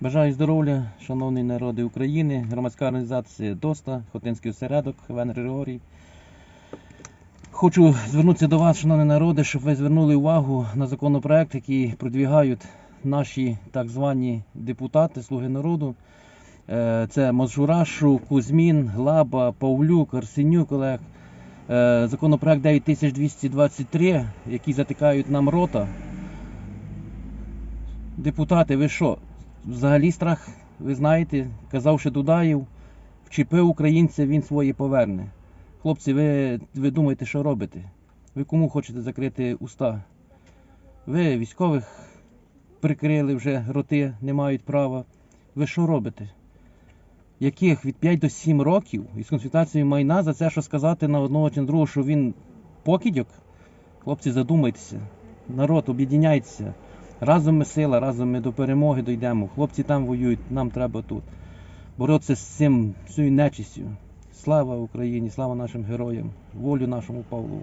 Бажаю здоров'я, шановні народи України, громадська організація ДОСТА, Хотинський осередок, Хвен Григорій. Хочу звернутися до вас, шановні народи, щоб ви звернули увагу на законопроект, який продвігають наші так звані депутати, слуги народу. Е, Це Мазжурашу, Кузьмін, Глаба, Павлюк, Арсенюк Олег. Е, Законопроект 9223, який затикають нам рота. Депутати, ви що? Взагалі страх, ви знаєте, казав ще Дудаєв, вчепив українця, він своє поверне. Хлопці, ви, ви думаєте, що робите? Ви кому хочете закрити уста? Ви військових прикрили вже роти, не мають права. Ви що робите? Яких від 5 до 7 років із конфіскацією майна за це, що сказати на одного чи на другого, що він покидьок? Хлопці, задумайтеся. Народ, об'єдняйтеся. Разом ми сила, разом ми до перемоги дійдемо. Хлопці там воюють, нам треба тут. Боротися з цим, цією нечистю. Слава Україні, слава нашим героям, волю нашому Павлу.